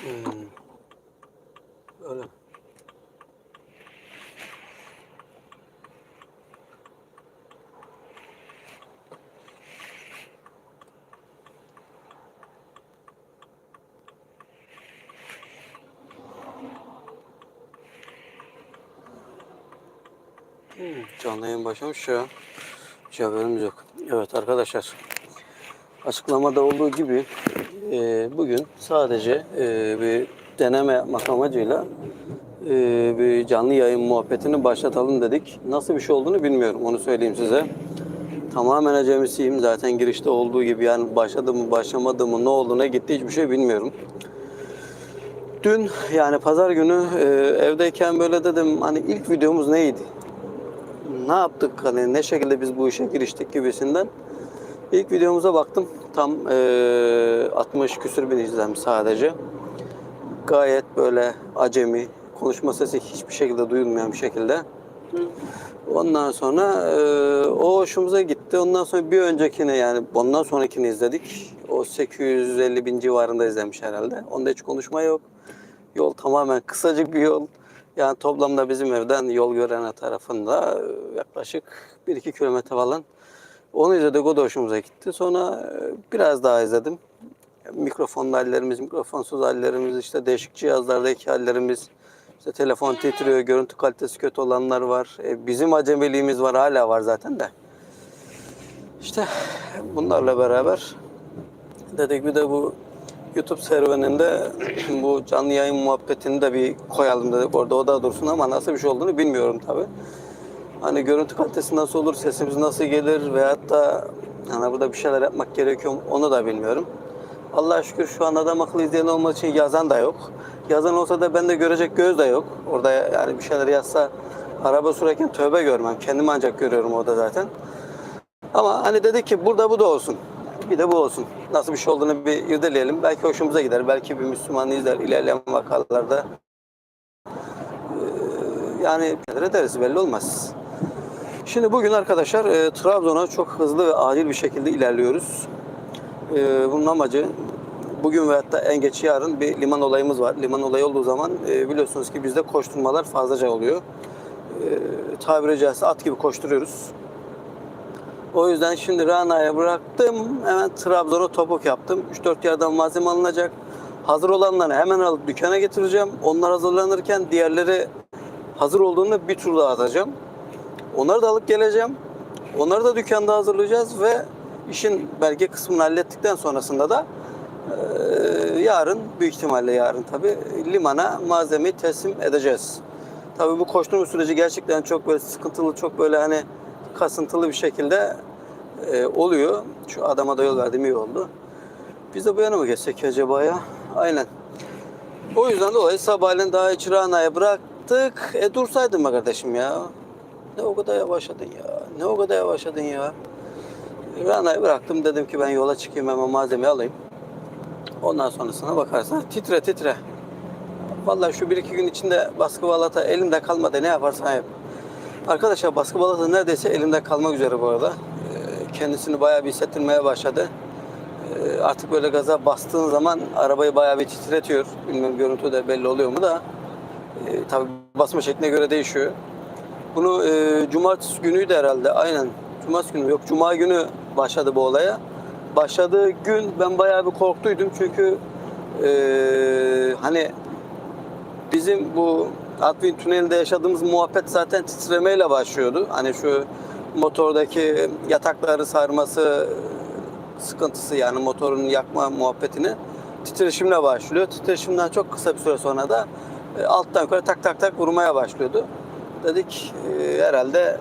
Hmm. Öyle. Hmm, Canlı yayın başlamış ya. Hiç haberimiz yok. Evet arkadaşlar. Açıklamada olduğu gibi e, bugün sadece e, bir deneme yapmak amacıyla e, bir canlı yayın muhabbetini başlatalım dedik. Nasıl bir şey olduğunu bilmiyorum onu söyleyeyim size. Tamamen acemisiyim zaten girişte olduğu gibi yani başladı mı başlamadı mı ne oldu ne gitti hiçbir şey bilmiyorum. Dün yani pazar günü e, evdeyken böyle dedim hani ilk videomuz neydi? Ne yaptık hani ne şekilde biz bu işe giriştik gibisinden. İlk videomuza baktım. Tam e, 60 küsür bin izlenmiş sadece. Gayet böyle acemi, konuşma sesi hiçbir şekilde duyulmayan bir şekilde. Ondan sonra e, o hoşumuza gitti. Ondan sonra bir öncekini yani ondan sonrakini izledik. O 850 bin civarında izlemiş herhalde. Onda hiç konuşma yok. Yol tamamen kısacık bir yol. Yani toplamda bizim evden yol gören tarafında e, yaklaşık 1-2 kilometre falan. Onu izledik, o da hoşumuza gitti. Sonra e, biraz daha izledim. Mikrofonlu hallerimiz, mikrofonsuz hallerimiz, işte değişik cihazlardaki hallerimiz, işte telefon titriyor, görüntü kalitesi kötü olanlar var. E, bizim acemiliğimiz var, hala var zaten de. İşte bunlarla beraber dedik bir de bu YouTube serüveninde bu canlı yayın muhabbetini de bir koyalım dedik orada o da dursun ama nasıl bir şey olduğunu bilmiyorum tabi. Hani görüntü kalitesi nasıl olur, sesimiz nasıl gelir veyahut da hani burada bir şeyler yapmak gerekiyor onu da bilmiyorum. Allah'a şükür şu an adam akıllı izleyen olmadığı için yazan da yok. Yazan olsa da ben de görecek göz de yok. Orada yani bir şeyler yazsa araba sürerken tövbe görmem. Kendimi ancak görüyorum orada zaten. Ama hani dedik ki burada bu da olsun. Bir de bu olsun. Nasıl bir şey olduğunu bir irdeleyelim. Belki hoşumuza gider. Belki bir Müslüman izler ilerleyen vakalarda. Ee, yani neler ederiz belli olmaz. Şimdi bugün arkadaşlar e, Trabzon'a çok hızlı ve acil bir şekilde ilerliyoruz. E, bunun amacı bugün ve hatta en geç yarın bir liman olayımız var. Liman olayı olduğu zaman e, biliyorsunuz ki bizde koşturmalar fazlaca oluyor. E, tabiri caizse at gibi koşturuyoruz. O yüzden şimdi Rana'ya bıraktım. Hemen Trabzon'a topuk yaptım. 3-4 yerden malzeme alınacak. Hazır olanları hemen alıp dükkana getireceğim. Onlar hazırlanırken diğerleri hazır olduğunda bir tur daha atacağım. Onları da alıp geleceğim. Onları da dükkanda hazırlayacağız ve işin belge kısmını hallettikten sonrasında da eee, yarın büyük ihtimalle yarın tabi limana malzemeyi teslim edeceğiz. Tabi bu koşturma süreci gerçekten çok böyle sıkıntılı, çok böyle hani kasıntılı bir şekilde eee, oluyor. Şu adama da yol verdim iyi oldu. Biz de bu yana mı geçsek acaba ya? Aynen. O yüzden dolayı sabahleyin daha hiç Rana'ya bıraktık. E dursaydın be kardeşim ya. Ne o kadar yavaşladın ya. Ne o kadar yavaşladın ya. Rana'yı bıraktım. Dedim ki ben yola çıkayım hemen malzeme alayım. Ondan sonrasına bakarsan titre titre. Vallahi şu bir iki gün içinde baskı balata elimde kalmadı. Ne yaparsan yap. Arkadaşlar baskı balata neredeyse elimde kalmak üzere bu arada. Ee, Kendisini bayağı bir hissettirmeye başladı. Ee, Artık böyle gaza bastığın zaman arabayı bayağı bir titretiyor. Bilmiyorum görüntü de belli oluyor mu da. Ee, tabii basma şekline göre değişiyor. Bunu e, cumartesi günüydü herhalde. Aynen. Cumartesi günü yok. Cuma günü başladı bu olaya. Başladığı gün ben bayağı bir korktuydum çünkü e, hani bizim bu Artvin Tüneli'nde yaşadığımız muhabbet zaten titremeyle başlıyordu. Hani şu motordaki yatakları sarması sıkıntısı yani motorun yakma muhabbetini titreşimle başlıyor. Titreşimden çok kısa bir süre sonra da e, alttan yukarı tak tak tak vurmaya başlıyordu. Dedik e, herhalde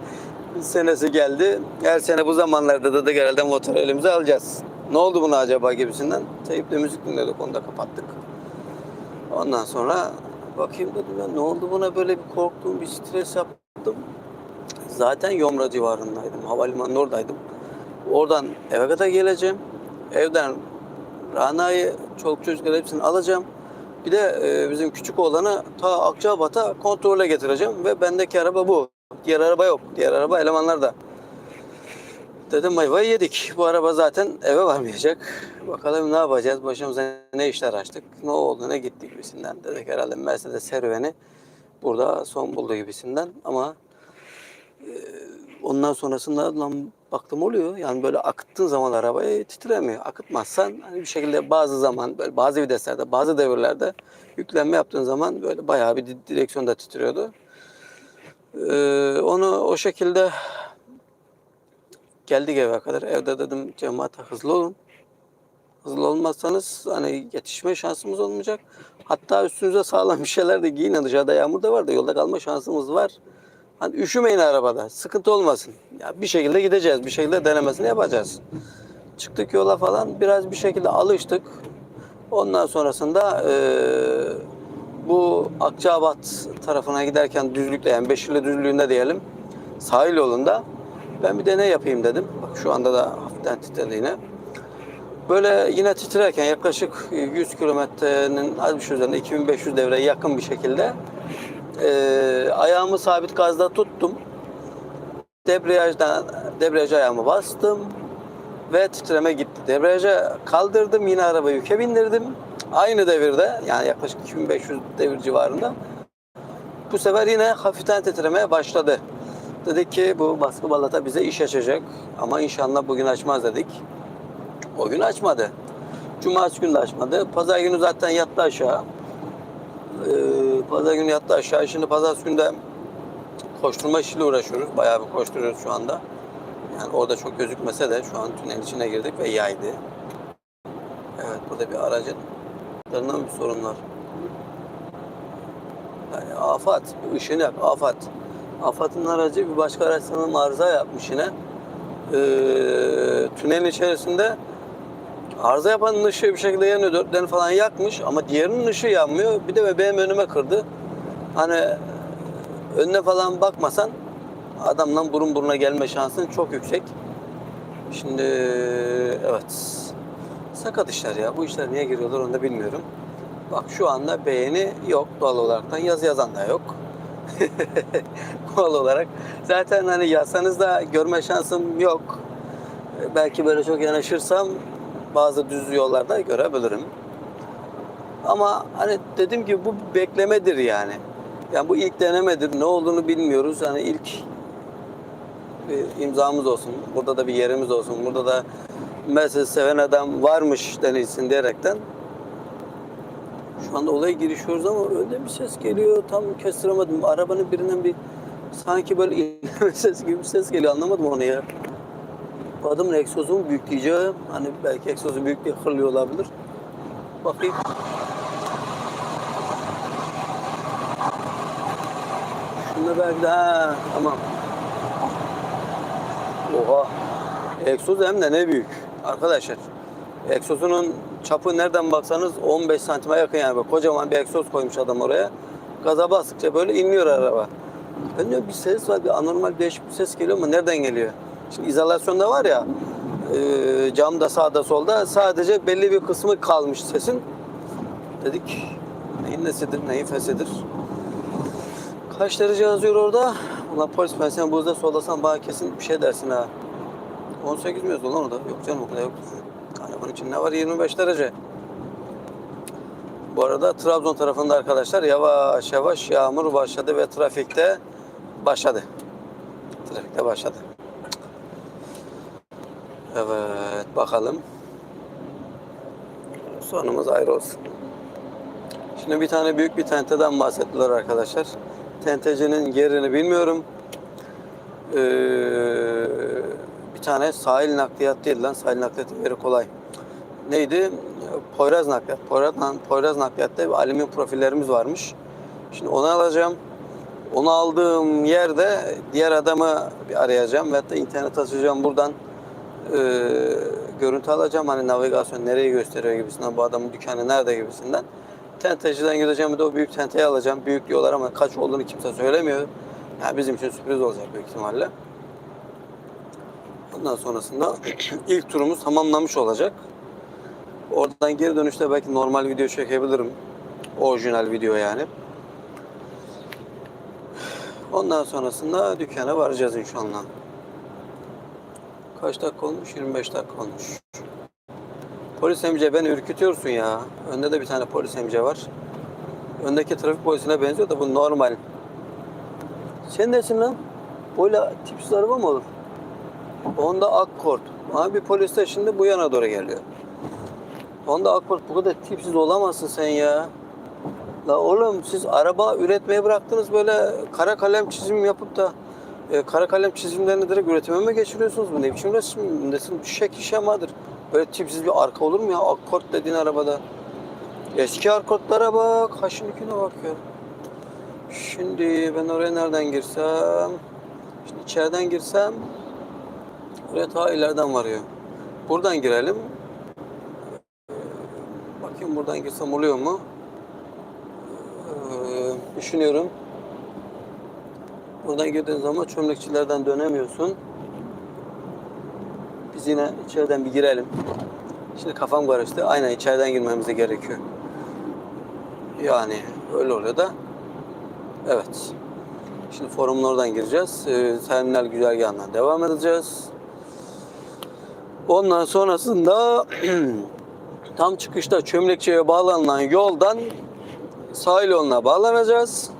senesi geldi. Her sene bu zamanlarda da, herhalde motor elimize alacağız. Ne oldu buna acaba gibisinden. Teyip'le müzik dinliyorduk onu da kapattık. Ondan sonra bakayım dedim ya ne oldu buna böyle bir korktum bir stres yaptım. Zaten Yomra civarındaydım. Havalimanının oradaydım. Oradan eve kadar geleceğim. Evden Rana'yı, çoluk çocukları hepsini alacağım. Bir de e, bizim küçük oğlanı ta Akçabat'a kontrole getireceğim ve bendeki araba bu. Diğer araba yok. Diğer araba elemanlar da. Dedim ayvayı yedik. Bu araba zaten eve varmayacak. Bakalım ne yapacağız? Başımıza ne işler açtık? Ne oldu ne gitti gibisinden. Dedik herhalde Mercedes serüveni burada son buldu gibisinden. Ama e, ondan sonrasında lan baktım oluyor. Yani böyle akıttığın zaman arabayı titremiyor. Akıtmazsan hani bir şekilde bazı zaman böyle bazı viteslerde bazı devirlerde yüklenme yaptığın zaman böyle bayağı bir di- direksiyonda titriyordu. Ee, onu o şekilde geldik eve kadar. Evde dedim cemaate hızlı olun. Hızlı olmazsanız hani yetişme şansımız olmayacak. Hatta üstünüze sağlam bir şeyler de giyin. Dışarıda yağmur da var da yolda kalma şansımız var. Hani üşümeyin arabada. Sıkıntı olmasın. Ya bir şekilde gideceğiz. Bir şekilde denemesini yapacağız. Çıktık yola falan biraz bir şekilde alıştık. Ondan sonrasında eee, bu Akçabat tarafına giderken düzlükte yani Beşirli düzlüğünde diyelim sahil yolunda ben bir deney yapayım dedim. Bak şu anda da hafiften titredi yine. Böyle yine titrerken yaklaşık 100 kilometrenin az bir şey üzerinde 2500 devreye yakın bir şekilde eee, ayağımı sabit gazda tuttum. Debriyajdan debriyaj ayağımı bastım ve titreme gitti. Debriyaja kaldırdım yine arabayı yüke bindirdim. Aynı devirde yani yaklaşık 2500 devir civarında. Bu sefer yine hafiften titremeye başladı. Dedik ki bu baskı balata bize iş açacak ama inşallah bugün açmaz dedik. O gün açmadı. Cumartesi günü de açmadı. Pazar günü zaten yattı aşağı. Ee, pazar günü yattı aşağı. Şimdi pazar günü koşturma işiyle uğraşıyoruz. Bayağı bir koşturuyoruz şu anda. Yani orada çok gözükmese de şu an tünelin içine girdik ve yaydı. Evet burada bir aracın bir sorun var. Yani afat, ışığını yak, afat. Afat'ın aracı bir başka araç sanırım arıza yapmış yine. Ee, tünelin içerisinde arıza yapanın ışığı bir şekilde yanıyor. Dörtlerini falan yakmış ama diğerinin ışığı yanmıyor. Bir de benim önüme kırdı. Hani önüne falan bakmasan adamdan burun buruna gelme şansın çok yüksek. Şimdi evet. Sakat işler ya. Bu işler niye giriyorlar onu da bilmiyorum. Bak şu anda beğeni yok doğal olaraktan. Yazı yazan da yok. doğal olarak. Zaten hani yazsanız da görme şansım yok. Belki böyle çok yanaşırsam bazı düz yollarda görebilirim. Ama hani dediğim gibi bu beklemedir yani. Yani bu ilk denemedir. Ne olduğunu bilmiyoruz. Hani ilk bir imzamız olsun. Burada da bir yerimiz olsun. Burada da Mercedes seven adam varmış denilsin diyerekten. Şu anda olaya girişiyoruz ama öyle bir ses geliyor. Tam kestiremedim. Arabanın birinden bir sanki böyle inleme ses gibi bir ses geliyor. Anlamadım onu ya. Bu adamın egzozu mu büyük diyeceğim. Hani belki egzozu büyük diye hırlıyor olabilir. Bakayım. Şunda belki de ha tamam. Oha. Egzoz hem de ne büyük. Arkadaşlar. Egzozunun çapı nereden baksanız 15 santime yakın yani. Böyle kocaman bir egzoz koymuş adam oraya. Gaza bastıkça böyle inliyor araba. Ben diyorum bir ses var, bir anormal değişik bir ses geliyor ama nereden geliyor? Şimdi izolasyonda var ya, e, camda sağda solda sadece belli bir kısmı kalmış sesin. Dedik neyin nesidir, neyin fesidir. Kaç derece yazıyor orada? Ulan polis ben seni buzda sollasan bana kesin bir şey dersin ha. 18 mi yazıyor lan orada? Yok canım o kadar yok. Arabanın içinde ne var? 25 derece. Bu arada Trabzon tarafında arkadaşlar yavaş yavaş yağmur başladı ve trafikte başladı. Trafikte başladı. Evet bakalım. Sonumuz ayrı olsun. Şimdi bir tane büyük bir tenteden bahsettiler arkadaşlar. Tentecinin yerini bilmiyorum. Ee, bir tane sahil nakliyat değil lan. Sahil nakliyatın yeri kolay. Neydi? Poyraz nakliyat. Poyraz, Poyraz nakliyatta bir alüminyum profillerimiz varmış. Şimdi onu alacağım. Onu aldığım yerde diğer adamı bir arayacağım. Ve hatta internet açacağım buradan e, görüntü alacağım. Hani navigasyon nereyi gösteriyor gibisinden. Bu adamın dükkanı nerede gibisinden. Tenteciden gideceğim de o büyük tenteyi alacağım. Büyük diyorlar ama kaç olduğunu kimse söylemiyor. Yani bizim için sürpriz olacak büyük ihtimalle. Ondan sonrasında ilk turumuz tamamlamış olacak. Oradan geri dönüşte belki normal video çekebilirim. Orijinal video yani. Ondan sonrasında dükkana varacağız inşallah. Kaç dakika olmuş? 25 dakika olmuş. Polis emce beni ürkütüyorsun ya. Önde de bir tane polis emce var. Öndeki trafik polisine benziyor da bu normal. Sen nesin lan? Böyle tipsiz araba mı olur? Honda Accord. Abi polis de şimdi bu yana doğru geliyor. Honda Accord bu kadar tipsiz olamazsın sen ya. La oğlum siz araba üretmeye bıraktınız böyle kara kalem çizim yapıp da e, kara kalem çizimlerini direkt üretime mi geçiriyorsunuz? Bu ne biçim resim? Nesin şek şemadır. Böyle tipsiz bir arka olur mu ya? Accord dediğin arabada. Eski Accord'lara bak. Ha şimdikine bak ya. Şimdi ben oraya nereden girsem? Şimdi içeriden girsem oraya ta ileriden varıyor. Buradan girelim. Bakayım buradan girsem oluyor mu? Ee, düşünüyorum. Buradan girdiğin zaman çömlekçilerden dönemiyorsun. Biz yine içeriden bir girelim. Şimdi kafam karıştı. Aynen içeriden girmemize gerekiyor. Yani öyle oluyor da. Evet. Şimdi forumun oradan gireceğiz. Ee, terminal güzergahından devam edeceğiz. Ondan sonrasında tam çıkışta Çömlekçi'ye bağlanılan yoldan sahil yoluna bağlanacağız.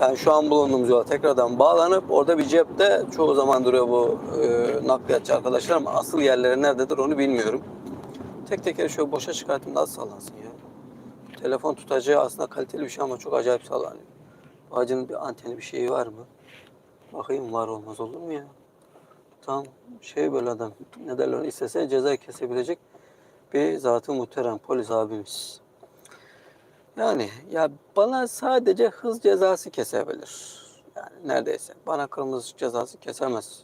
Yani şu an bulunduğumuz yola tekrardan bağlanıp orada bir cepte çoğu zaman duruyor bu e, nakliyatçı arkadaşlar ama asıl yerleri nerededir onu bilmiyorum. Tek teker şöyle boşa çıkartayım nasıl sallansın ya. Telefon tutacağı aslında kaliteli bir şey ama çok acayip sallanıyor. Ağacının bir anteni bir şeyi var mı? Bakayım var olmaz olur mu ya? Tam şey böyle adam ne derler istese ceza kesebilecek bir zatı muhterem polis abimiz. Yani ya bana sadece hız cezası kesebilir. Yani neredeyse. Bana kırmızı ışık cezası kesemez.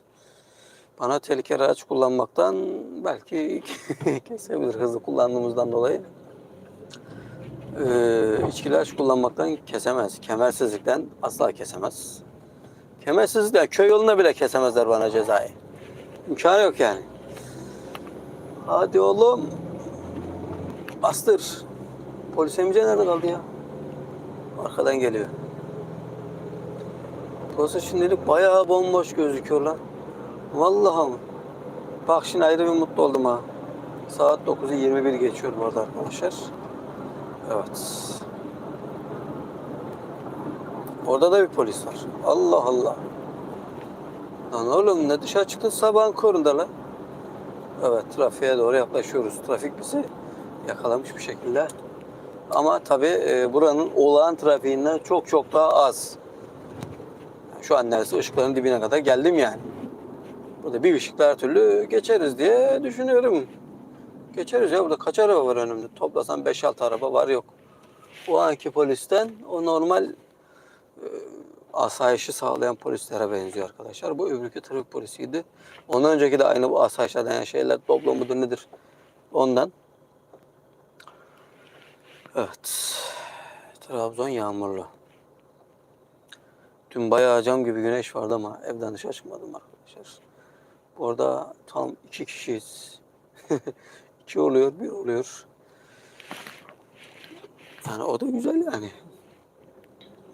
Bana tehlikeli araç kullanmaktan belki kesebilir hızlı kullandığımızdan dolayı. Ee, içkili araç kullanmaktan kesemez. Kemersizlikten asla kesemez. Kemersizlikten köy yoluna bile kesemezler bana cezayı. İmkanı yok yani. Hadi oğlum. Bastır. Polis emice nerede kaldı ya? Arkadan geliyor. Burası şimdilik bayağı bomboş gözüküyor lan. Vallahi? Bak şimdi ayrı bir mutlu oldum ha. Saat 9'u 21 geçiyor bu arada arkadaşlar. Evet. Orada da bir polis var. Allah Allah. Lan oğlum ne dışarı çıktın sabahın korunda lan. Evet trafiğe doğru yaklaşıyoruz. Trafik bizi yakalamış bir şekilde. Ama tabii e, buranın olağan trafiğinden çok çok daha az. Şu an neredeyse ışıkların dibine kadar geldim yani. Burada bir ışıkla her türlü geçeriz diye düşünüyorum. Geçeriz ya burada kaç araba var önümde? Toplasan 5-6 araba var yok. O anki polisten o normal e, asayişi sağlayan polislere benziyor arkadaşlar. Bu öbürkü trafik polisiydi. Ondan önceki de aynı bu asayişlerden yani şeyler toplam mudur nedir? Ondan. Evet. Trabzon yağmurlu. Dün bayağı cam gibi güneş vardı ama evden dışarı çıkmadım arkadaşlar. Orada tam iki kişiyiz. iki oluyor, bir oluyor. Yani o da güzel yani.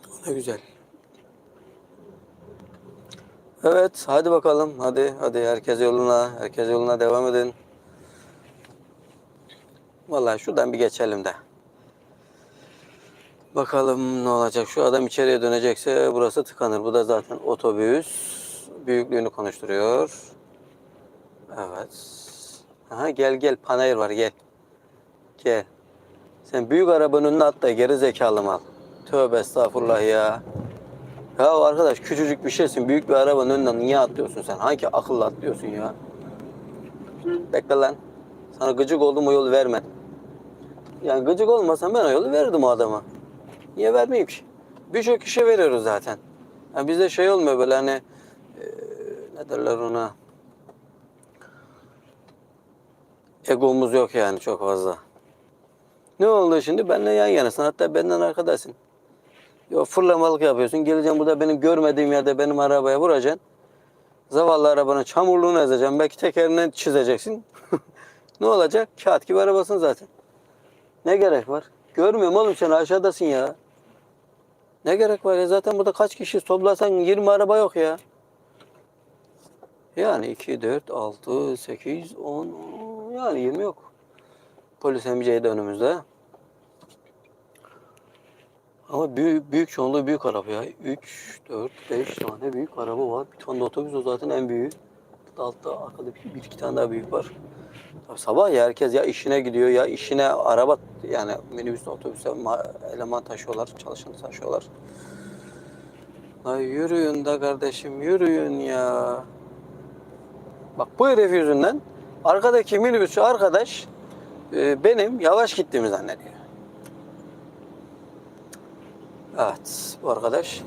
O da güzel. Evet, hadi bakalım. Hadi, hadi herkes yoluna, herkes yoluna devam edin. Vallahi şuradan bir geçelim de. Bakalım ne olacak. Şu adam içeriye dönecekse burası tıkanır. Bu da zaten otobüs. Büyüklüğünü konuşturuyor. Evet. Aha, gel gel panayır var gel. Gel. Sen büyük arabanın önüne atla geri zekalı mal. Tövbe estağfurullah ya. Ya arkadaş küçücük bir şeysin. Büyük bir arabanın önünden niye atlıyorsun sen? Hangi akılla atlıyorsun ya? Bekle lan. Sana gıcık oldum o yolu vermedim. Yani gıcık olmasan ben o yolu verirdim o adama. Niye vermeyeyim ki? Birçok kişi veriyoruz zaten. Yani bizde şey olmuyor böyle hani e, ne derler ona egomuz yok yani çok fazla. Ne oldu şimdi? Benle yan yanasın. Hatta benden arkadaşsın. Yo fırlamalık yapıyorsun. Geleceksin burada benim görmediğim yerde benim arabaya vuracaksın. Zavallı arabanın çamurluğunu ezeceksin. Belki tekerinden çizeceksin. ne olacak? Kağıt gibi arabasın zaten. Ne gerek var? Görmüyorum oğlum sen aşağıdasın ya. Ne gerek var ya? Zaten burada kaç kişi toplasan 20 araba yok ya. Yani 2, 4, 6, 8, 10 yani 20 yok. Polis MC'yi de önümüzde. Ama büyük, büyük çoğunluğu büyük araba ya. 3, 4, 5 tane büyük araba var. Bir tane de otobüs o zaten en büyüğü. Altta arkada bir, bir iki tane daha büyük var. Sabah ya herkes ya işine gidiyor ya işine araba yani minibüste otobüste ma- eleman taşıyorlar, çalışan taşıyorlar. Ay yürüyün de kardeşim yürüyün ya. Bak bu herif yüzünden arkadaki minibüsçü arkadaş e, benim yavaş gittiğimi zannediyor. Evet bu arkadaş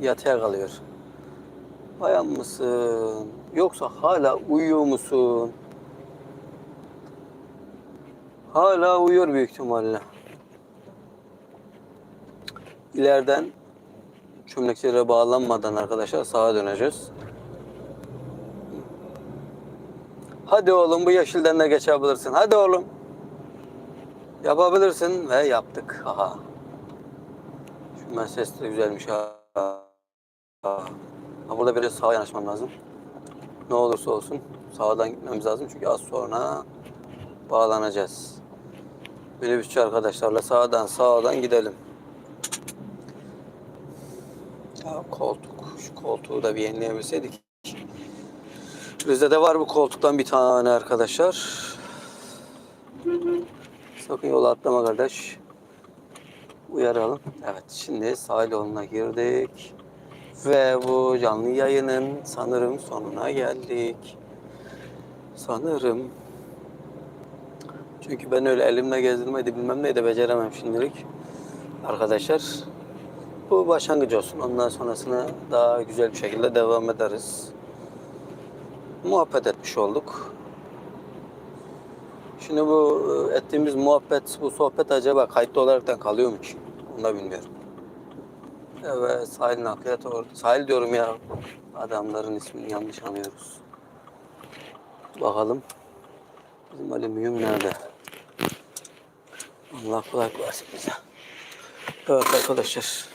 yatıya kalıyor. Bayan mısın? Yoksa hala uyuyor musun? Hala uyuyor büyük ihtimalle. İleriden çömlekçilere bağlanmadan arkadaşlar sağa döneceğiz. Hadi oğlum bu yeşilden de geçebilirsin. Hadi oğlum. Yapabilirsin ve yaptık. Aha. Şu Mercedes de güzelmiş ha. Ha, burada biraz sağa yanaşmam lazım. Ne olursa olsun sağdan gitmemiz lazım çünkü az sonra bağlanacağız. Minibüsçü arkadaşlarla sağdan sağdan gidelim. Ya koltuk, şu koltuğu da bir yenileyebilseydik. Bizde de var bu koltuktan bir tane arkadaşlar. Sakın yola atlama kardeş. Uyaralım. Evet şimdi sahil yoluna girdik. Ve bu canlı yayının sanırım sonuna geldik. Sanırım. Çünkü ben öyle elimle gezdirmedi bilmem ne de beceremem şimdilik. Arkadaşlar bu başlangıç olsun. Ondan sonrasına daha güzel bir şekilde devam ederiz. Muhabbet etmiş olduk. Şimdi bu e, ettiğimiz muhabbet, bu sohbet acaba kayıtlı olaraktan kalıyor mu ki? Onu da bilmiyorum. Evet, sahil nakliyat orada. Sahil diyorum ya. Adamların ismini yanlış anlıyoruz. Bakalım. Bizim alüminyum nerede? Allah kulak versin bize. Evet arkadaşlar.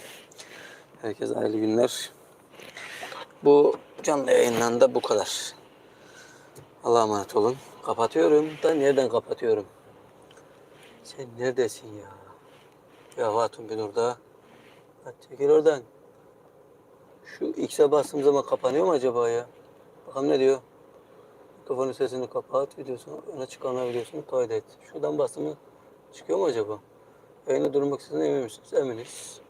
Herkese hayırlı günler. Bu canlı yayından da bu kadar. Allah'a emanet olun. Kapatıyorum. Da nereden kapatıyorum? Sen neredesin ya? Ya hatun bir orada. Hadi çekil oradan. Şu X'e bastığım zaman kapanıyor mu acaba ya? Bakalım ne diyor? Mikrofonun sesini kapat, videosunu, öne çıkanlar videosunu kaydet. Şuradan bastım mı çıkıyor mu acaba? Yayını durmak istediğine emin misiniz? Eminiz.